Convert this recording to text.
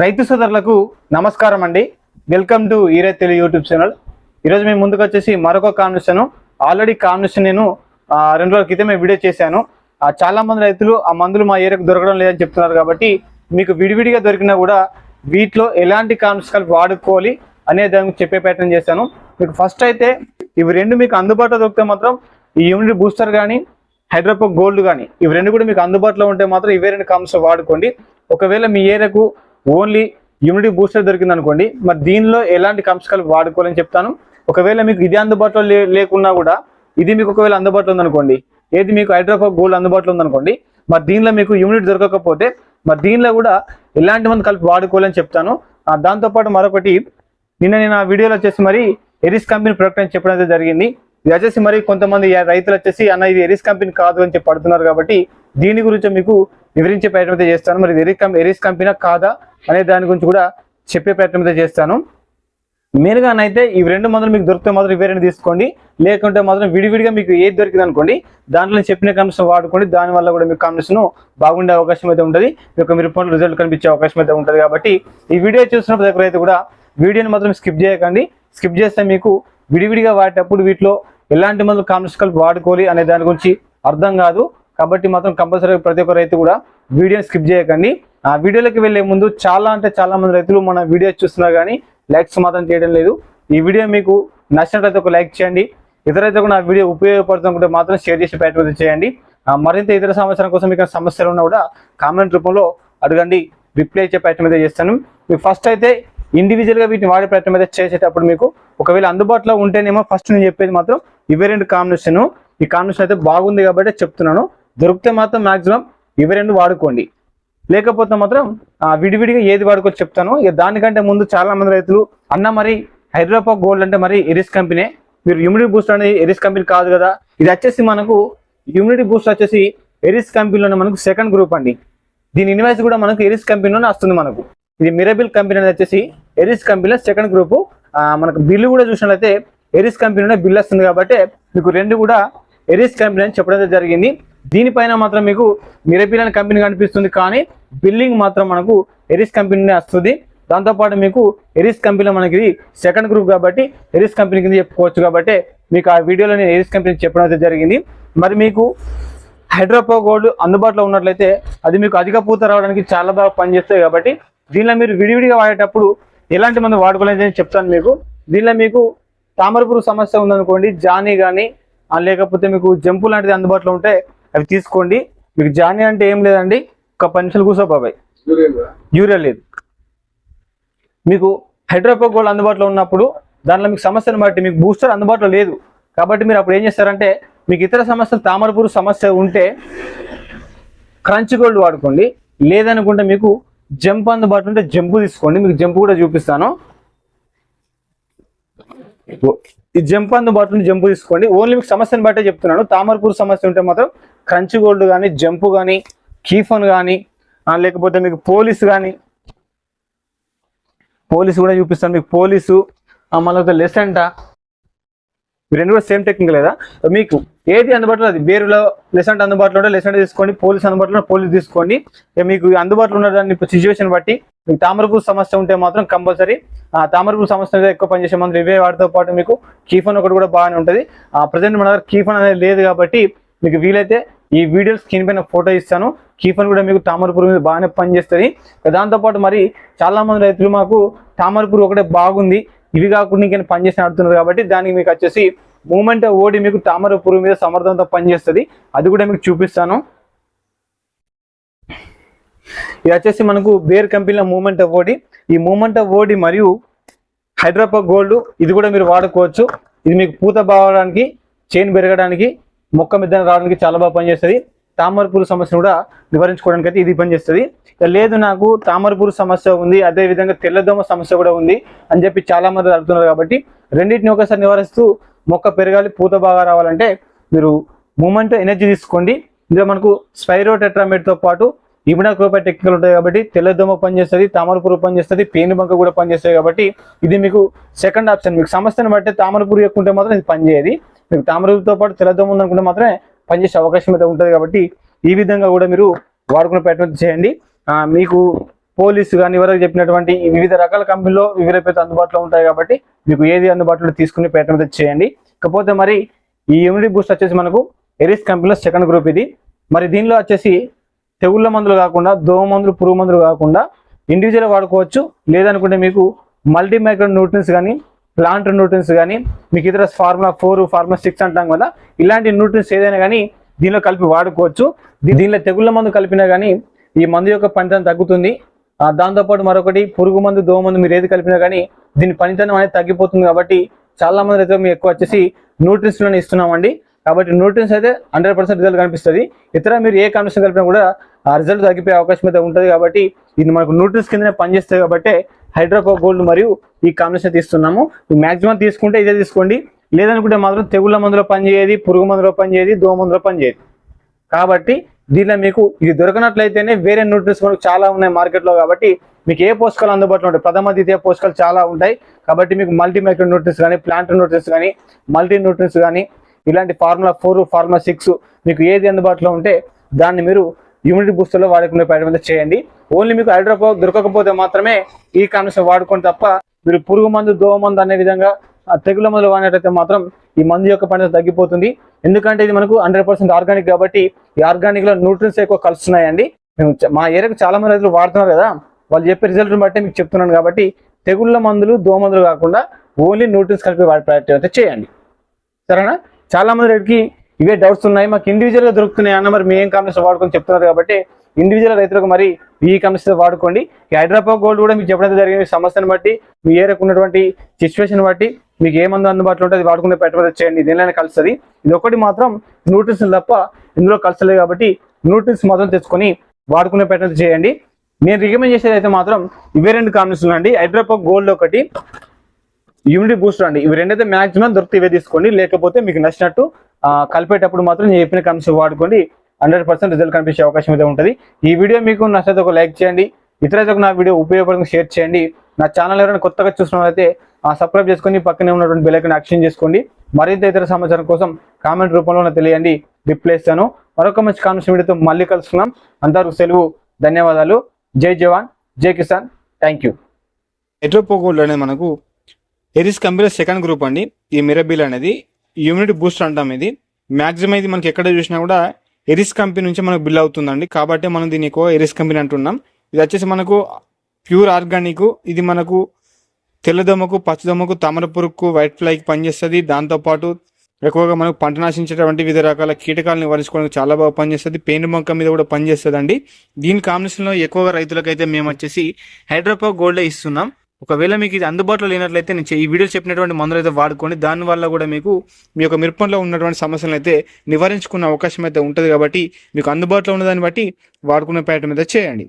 రైతు సోదరులకు నమస్కారం అండి. వెల్కమ్ టు ఈరే తెలుగు యూట్యూబ్ ఛానల్. ఈరోజు మేము ముందుకు వచ్చేసి మరొక కాంబినేషన్ ఆల్రెడీ కాంబినేషన్ నేను రెండు రోజుల క్రితమే వీడియో చేశాను. చాలా మంది రైతులు ఆ మందులు మా ఏరియాకు దొరకడం లేదని చెప్తున్నారు కాబట్టి మీకు విడివిడిగా దొరికినా కూడా వీటిలో ఎలాంటి కాంబినేషన్ వాడుకోవాలి అనే దాని చెప్పే ప్రయత్నం చేశాను. మీకు ఫస్ట్ అయితే ఇవి రెండు మీకు అందుబాటులో దొరికితే మాత్రం ఈ యూనిట్ బూస్టర్ కానీ హైడ్రోపోక్ గోల్డ్ కానీ ఇవి రెండు కూడా మీకు అందుబాటులో ఉంటే మాత్రం ఇవే రెండు కామ్స్ వాడుకోండి. ఒకవేళ మీ ఏరియాకు ఓన్లీ ఇమ్యూనిటీ బూస్టర్ దొరికింది అనుకోండి. మరి దీనిలో ఎలాంటి కంశకాలు వాడుకోవాలని చెప్తాను. ఒకవేళ మీకు ఇది అందుబాటులో లే- లేకున్నా కూడా ఇది మీకు ఒకవేళ అందుబాటులో ఉందనుకోండి ఏది మీకు హైడ్రోపోక్ గోల్డ్ అందుబాటులో ఉందనుకోండి మరి దీనిలో మీకు యూనిట్ దొరకకపోతే మరి దీనిలో కూడా ఎలాంటి మంది కలిపి వాడుకోవాలని చెప్తాను. దాంతోపాటు మరొకటి నిన్న నేను ఆ వీడియోలో వచ్చేసి మరి ఎరిస్ కంపెనీ ప్రొడక్ట్ అని చెప్పడం అయితే జరిగింది. ఇది వచ్చేసి మరి కొంతమంది రైతులు వచ్చేసి అన్న ఇది ఎరిస్ కంపెనీ కాదు అని చెప్పి పడుతున్నారు కాబట్టి దీని గురించి మీకు వివరించే ప్రయత్నం అయితే చేస్తాను. మరి ఎరిస్ కంపెనీ ఎరిస్ కంపెనీ కాదా? అనే దాని గురించి కూడా చెప్పే ప్రయత్నం అయితే చేస్తాను. మెయిన్గా అయితే ఈ రెండు మందులు మీకు దొరికితే మాత్రం ఇవే రెండు తీసుకోండి. లేకుంటే మాత్రం విడివిడిగా మీకు ఏది దొరికింది అనుకోండి దాంట్లో చెప్పిన కాంబినేషన్ వాడుకోండి. దాని వల్ల కూడా మీకు కాంబినేషన్ బాగుండే అవకాశం అయితే ఉంటుంది. మీకు మీరు పనులు రిజల్ట్ కనిపించే అవకాశం అయితే ఉంటుంది కాబట్టి ఈ వీడియో చూసినప్పుడు దగ్గర అయితే కూడా వీడియోని మాత్రం స్కిప్ చేయకండి. స్కిప్ చేస్తే మీకు విడివిడిగా వాడేటప్పుడు వీటిలో ఎలాంటి మందులు కాంబినేషన్ కలిపి వాడుకోవాలి అనే దాని గురించి అర్థం కాదు. కాబట్టి మాత్రం కంపల్సరీ ప్రతి ఒక్క రైతు కూడా వీడియోని స్కిప్ చేయకండి. ఆ వీడియోలోకి వెళ్ళే ముందు చాలా అంటే చాలా మంది రైతులు మన వీడియో చూస్తున్నారు కానీ లైక్స్ మాత్రం చేయడం లేదు. ఈ వీడియో మీకు నచ్చినట్లయితే ఒక లైక్ చేయండి. ఇతరైతే నా వీడియో ఉపయోగపడుతుంటే మాత్రం షేర్ చేసి ప్రయత్నం చేయండి. మరింత ఇతర సమాచారం కోసం మీకు సమస్యలు ఉన్నా కూడా కామెంట్ రూపంలో అడగండి. రిప్లై ఇచ్చే ప్రయత్నం అయితే చేస్తాను. మీకు ఫస్ట్ అయితే ఇండివిజువల్గా వీటిని వాడే ప్రయత్నం అయితే చేసేటప్పుడు మీకు ఒకవేళ అందుబాటులో ఉంటేనేమో ఫస్ట్ నేను చెప్పేది మాత్రం ఇవే రెండు కాంబినేషన్ ఈ కాంబినేషన్ అయితే బాగుంది కాబట్టి చెప్తున్నాను. దొరికితే మాత్రం మాక్సిమం ఇవి రెండు వాడుకోండి. లేకపోతే మాత్రం విడివిడిగా ఏది వాడుకో చెప్తాను. ఇక దానికంటే ముందు చాలా మంది రైతులు అన్న మరి హైదరాబాద్ గోల్డ్ అంటే మరి ఎరిస్ కంపెనీ. మీరు ఇమ్యూనిటీ బూస్టర్ అనేది ఎరిస్ కంపెనీ కాదు కదా. ఇది వచ్చేసి మనకు ఇమ్యూనిటీ బూస్టర్ వచ్చేసి ఎరిస్ కంపెనీలోనే మనకు సెకండ్ గ్రూప్ అండి. దీని ఇన్వాయిస్ కూడా మనకు ఎరిస్ కంపెనీలోనే వస్తుంది మనకు. ఇది మిరబిల్ కంపెనీ అనేది వచ్చేసి ఎరిస్ కంపెనీలో సెకండ్ గ్రూప్. మనకు బిల్లు కూడా చూసినట్లయితే ఎరిస్ కంపెనీలోనే బిల్ వస్తుంది కాబట్టి మీకు రెండు కూడా ఎరిస్ కంపెనీ అని చెప్పడం జరిగింది. దీనిపైన మాత్రం మీకు మిరపిల్ అనే కంపెనీ కనిపిస్తుంది కానీ బిల్లింగ్ మాత్రం మనకు ఎరిస్ కంపెనీనే వస్తుంది. దాంతోపాటు మీకు ఎరిస్ కంపెనీలో మనకి ఇది సెకండ్ గ్రూప్ కాబట్టి ఎరిస్ కంపెనీ కింద చెప్పుకోవచ్చు కాబట్టి మీకు ఆ వీడియోలో నేను ఎరిస్ కంపెనీ చెప్పడం అయితే జరిగింది. మరి మీకు హైడ్రోపో గోల్డ్ అందుబాటులో ఉన్నట్లయితే అది మీకు అధిక పూత రావడానికి చాలా బాగా పనిచేస్తాయి కాబట్టి దీనిలో మీరు విడివిడిగా వాడేటప్పుడు ఎలాంటి మంది వాడుకోలేదని చెప్తాను మీకు. దీనిలో మీకు తామరపురు సమస్య ఉందనుకోండి జానీ కానీ లేకపోతే మీకు జంపు లాంటిది అందుబాటులో ఉంటే అవి తీసుకోండి. మీకు జానీ అంటే ఏం లేదండి. ఒక పది నిమిషాలు కూర్చో బాబాయ్. యూరియా లేదు? మీకు హైడ్రోపో గోల్డ్ అందుబాటులో ఉన్నప్పుడు దాంట్లో మీకు సమస్యను బట్టి మీకు బూస్టర్ అందుబాటులో లేదు. కాబట్టి మీరు అప్పుడు ఏం చేస్తారంటే మీకు ఇతర సమస్యలు తామరపురు సమస్య ఉంటే క్రంచ్ గోల్డ్ వాడుకోండి. లేదనుకుంటే మీకు జంప్ అందుబాటులో ఉంటే జంపు తీసుకోండి. మీకు జంపు కూడా చూపిస్తాను. ఈ జంప్ అందుబాటులో జంపు తీసుకోండి. ఓన్లీ మీకు సమస్యను బట్టే చెప్తున్నాను. తామరపూర్ సమస్య ఉంటే మాత్రం క్రంచ్ గోల్డ్ కానీ జంపు కానీ కీఫోన్ కానీ లేకపోతే మీకు పోలీస్ కానీ పోలీసు కూడా చూపిస్తాను. మీకు పోలీసు మళ్ళీ ఒక లెసెంటా రెండు కూడా సేమ్ టెక్నిక్ లేదా? మీకు ఏది అందుబాటులో అది వేరులో లెసెంట్ అందుబాటులో ఉంటే లెసెంట్ తీసుకోండి పోలీస్ అందుబాటులో పోలీస్ తీసుకోండి. మీకు అందుబాటులో ఉన్న దాన్ని సిచ్యువేషన్ బట్టి మీకు తామరపూర్ సమస్య ఉంటే మాత్రం కంపల్సరీ ఆ తామరపూర్ సమస్య ఎక్కువ పనిచేసే మందులు ఇవే వాటితో పాటు మీకు కీఫోన్ ఒకటి కూడా బాగానే ఉంటుంది. ఆ ప్రజెంట్ మన దగ్గర కీఫోన్ అనేది లేదు కాబట్టి మీకు వీలైతే ఈ వీడియో స్క్రీన్ పైన ఫోటో ఇస్తాను. కీఫన్ కూడా మీకు తామరపూర్ మీద బాగానే పనిచేస్తుంది. దాంతోపాటు మరి చాలామంది రైతులు మాకు తామరపూర్ ఒకటే బాగుంది. ఇవి కాకుండా ఇంకేమైనా పనిచేసి ఆడుతున్నారు కాబట్టి దానికి మీకు వచ్చేసి మూమెంట్ ఓడి మీకు తామర పురుగు మీద సమర్థంతో పనిచేస్తుంది అది కూడా మీకు చూపిస్తాను. ఇది వచ్చేసి మనకు బేర్ కంపెనీలో మూమెంట్ ఆఫ్ ఓడి. ఈ మూమెంట్ ఆఫ్ ఓడి మరియు హైదరాబాద్ గోల్డ్ ఇది కూడా మీరు వాడుకోవచ్చు. ఇది మీకు పూత బావడానికి చైన్ పెరగడానికి మొక్క మీద రావడానికి చాలా బాగా పనిచేస్తుంది. తామరపూరు సమస్యను కూడా నివారించుకోవడానికి అయితే ఇది పనిచేస్తుంది లేదు నాకు తామరపూరు సమస్య ఉంది అదే విధంగా తెల్లదోమ సమస్య కూడా ఉంది అని చెప్పి చాలా మంది అడుగుతున్నారు కాబట్టి రెండింటిని ఒకసారి నివారిస్తూ మొక్క పెరగాలి పూత బాగా రావాలంటే మీరు మూమెంట్ ఎనర్జీ తీసుకోండి. ఇందులో మనకు స్పైరో టెట్రామేట్తో పాటు ఇమిడాక్రోపై టెక్నికల్ ఉంటాయి కాబట్టి తెల్లదోమ పనిచేస్తుంది తామరపురు పనిచేస్తుంది పేను బంక కూడా పనిచేస్తుంది కాబట్టి ఇది మీకు సెకండ్ ఆప్షన్. మీకు సమస్యను బట్టి తామరపురు ఎక్కువ ఉంటే మాత్రం ఇది పనిచేయదు మీకు తామరపురుతో పాటు తెల్లదోమ ఉందనుకుంటే మాత్రమే పనిచేసే అవకాశం అయితే ఉంటుంది కాబట్టి ఈ విధంగా కూడా మీరు వాడుకునే ప్రయత్నం చేయండి. మీకు పోలీసు కానీ ఎవరికి చెప్పినటువంటి వివిధ రకాల కంపెనీలో వివిధ పేరు అందుబాటులో ఉంటాయి కాబట్టి మీకు ఏది అందుబాటులో తీసుకునే ప్రయత్నం అయితే చేయండి. ఇకపోతే మరి ఈ ఇమ్యూనిటీ బూస్ట్ వచ్చేసి మనకు ఎరిస్ కంపెనీలో సెకండ్ గ్రూప్ ఇది. మరి దీనిలో వచ్చేసి తెగుళ్ళ మందులు కాకుండా దోమ మందులు పురుగు మందులు కాకుండా ఇండివిజువల్ వాడుకోవచ్చు. లేదనుకుంటే మీకు మల్టీ మైక్రో న్యూట్రియన్స్ కానీ ప్లాంట్ న్యూట్రియన్స్ కానీ మీకు ఇతర ఫార్ములా ఫోర్ ఫార్ములా సిక్స్ అంటాం కదా ఇలాంటి న్యూట్రియన్స్ ఏదైనా కానీ దీనిలో కలిపి వాడుకోవచ్చు. దీనిలో తెగుళ్ళ మందు కలిపినా కానీ ఈ మందు యొక్క పనితనం తగ్గుతుంది. దాంతోపాటు మరొకటి పురుగు మందు దోమ మందు మీరు ఏది కలిపినా కానీ దీని పనితనం అనేది తగ్గిపోతుంది కాబట్టి చాలా మంది రైతులు మేము ఎక్కువ వచ్చేసి న్యూట్రియన్స్లోనే ఇస్తున్నామండి. కాబట్టి న్యూట్రియన్స్ అయితే హండ్రెడ్ పర్సెంట్ రిజల్ట్ కనిపిస్తుంది. ఇతర మీరు ఏ కాంబినేషన్ కలిపినా కూడా ఆ రిజల్ట్ తగ్గిపోయే అవకాశం అయితే ఉంటుంది కాబట్టి ఇది మనకు న్యూట్రియన్స్ కిందనే పనిచేస్తాయి కాబట్టి హైడ్రోకో గోల్డ్ మరియు ఈ కాంబినేషన్ తీస్తున్నాము మాక్సిమం తీసుకుంటే ఇదే తీసుకోండి. లేదనుకుంటే మాత్రం తెగుళ్ళ మందులో పనిచేయదు పురుగు మందులో పనిచేయదు దోమ మందులో పనిచేయదు కాబట్టి దీనిలో మీకు ఇది దొరకనట్లయితేనే వేరే న్యూట్రిన్స్ మనకు చాలా ఉన్నాయి మార్కెట్లో కాబట్టి మీకు ఏ పోషకాలు అందుబాటులో ఉంటాయి? ప్రథమ ద్వితీయ పోషకాలు చాలా ఉంటాయి. కాబట్టి మీకు మల్టీ మైక్రో న్యూట్రిన్స్ కానీ ప్లాంట్ న్యూట్రిన్స్ కానీ మల్టీ న్యూట్రిన్స్ కానీ ఇలాంటి ఫార్ములా ఫోర్ ఫార్ములా సిక్స్ మీకు ఏది అందుబాటులో ఉంటే దాన్ని మీరు ఇమ్యూనిటీ బూస్టర్లో వాడుకునే ప్రయత్నం చేయండి. ఓన్లీ మీకు హైడ్రోపో దొరకకపోతే మాత్రమే ఈ కాంబినేషన్ వాడుకోండి తప్ప మీరు పురుగు మందు దోమ మందు అనే విధంగా తెగుల మందులు వాడినట్లయితే మాత్రం ఈ మందు యొక్క పని తగ్గిపోతుంది. ఎందుకంటే ఇది మనకు హండ్రెడ్ పర్సెంట్ ఆర్గానిక్ కాబట్టి ఈ ఆర్గానిక్లో న్యూట్రియన్స్ ఎక్కువ కలుస్తున్నాయండి. మేము మా ఏరియాకు చాలా మంది రైతులు వాడుతున్నారు కదా వాళ్ళు చెప్పే రిజల్ట్ బట్టి మీకు చెప్తున్నాను కాబట్టి తెగుళ్ళ మందులు దోమ మందులు కాకుండా ఓన్లీ న్యూట్రియన్స్ కలిపి వాడి ప్రయత్నం అయితే చేయండి. సరేనా? చాలా మంది రైతుకి ఇవే డౌట్స్ ఉన్నాయి. మాకు ఇండివిజువల్గా దొరుకుతున్నాయి. అన్న మరి ఏం కాంబినేషన్ వాడుకొని చెప్తున్నారు కాబట్టి ఇండివిజువల్ రైతులకు మరి ఈ కంపెనీస్ వాడుకోండి. ఈ హైదరాబాద్ గోల్డ్ కూడా మీకు చెప్పడం జరిగింది. సమస్యను బట్టి మీ ఏరియాకు ఉన్నటువంటి సిచ్యువేషన్ బట్టి మీకు ఏ మందు అందుబాటులో ఉంటే అది వాడుకునే పెట్టుబడి చేయండి దేనిలోనే కలుస్తుంది. ఇది ఒకటి మాత్రం న్యూట్రిన్స్ తప్ప ఇందులో కలసలేదు కాబట్టి న్యూట్రిన్స్ మాత్రం తెచ్చుకొని వాడుకునే పెట్టుబడి చేయండి. నేను రికమెండ్ చేసేది అయితే మాత్రం ఇవే రెండు కాంబినేషన్ అండి. హైదరాబాద్ గోల్డ్ ఒకటి ఇమ్యూనిటీ బూస్టర్ అండి. ఇవి రెండైతే మాక్సిమం దొరికితే ఇవే తీసుకోండి. లేకపోతే మీకు నచ్చినట్టు కలిపేటప్పుడు మాత్రం నేను చెప్పిన కమ్స్ వాడుకోండి. హండ్రెడ్ పర్సెంట్ రిజల్ట్ కనిపించే అవకాశం అయితే ఉంటుంది. ఈ వీడియో మీకు నచ్చితే ఒక లైక్ చేయండి. ఇతరులకు నా వీడియో ఉపయోగపడుతుంది షేర్ చేయండి. నా ఛానల్ ఎవరైనా కొత్తగా చూసినట్లయితే సబ్స్క్రైబ్ చేసుకొని పక్కనే ఉన్నటువంటి బెల్ యాక్షన్ చేసుకోండి. మరింత ఇతర సమాచారం కోసం కామెంట్ రూపంలో తెలియండి. రిప్లై ఇస్తాను. మరొక మంచి కామెంట్స్ వీడియోతో మళ్ళీ కలుసుకున్నాం అందరూ సెలవు ధన్యవాదాలు. జై జవాన్ జై కిసాన్. థ్యాంక్ యూ ఎట్రోపోగోల్డ్ అనేది మనకు ఎరిస్ కంపెనీ సెకండ్ గ్రూప్ అండి. ఈ మిరబిల్ అనేది ఇమ్యూనిటీ బూస్ట్ అంటాం ఇది. మాక్సిమం ఇది మనకి ఎక్కడ చూసినా కూడా ఎరిస్ కంపెనీ నుంచి మనకు బిల్ అవుతుందండి. కాబట్టి మనం దీన్ని ఎక్కువ ఎరిస్ కంపెనీ అంటున్నాం. ఇది వచ్చేసి మనకు ప్యూర్ ఆర్గానిక్ ఇది మనకు తెల్లదొమ్మకు పచ్చదొమ్మకు తామర పురుగుకు వైట్ ఫ్లైకి పనిచేస్తుంది. దాంతోపాటు ఎక్కువగా మనకు పంట నాశించేటువంటి వివిధ రకాల కీటకాలను నివారించుకోవడానికి చాలా బాగా పనిచేస్తుంది. పెయిన్ మొక్క మీద కూడా పనిచేస్తుంది అండి దీని కాంబినేషన్లో ఎక్కువగా రైతులకైతే మేము వచ్చేసి హైడ్రోపా గోల్డే ఇస్తున్నాం. ఒకవేళ మీకు ఇది అందుబాటులో లేనట్లయితే నేను ఈ వీడియో చెప్పినటువంటి మందులు అయితే వాడుకోండి దానివల్ల కూడా మీకు మీ యొక్క మిరపంలో ఉన్నటువంటి సమస్యలను అయితే నివారించుకునే అవకాశం అయితే ఉంటుంది కాబట్టి మీకు అందుబాటులో ఉన్న దాన్ని బట్టి వాడుకునే ప్రయత్నం అయితే చేయండి.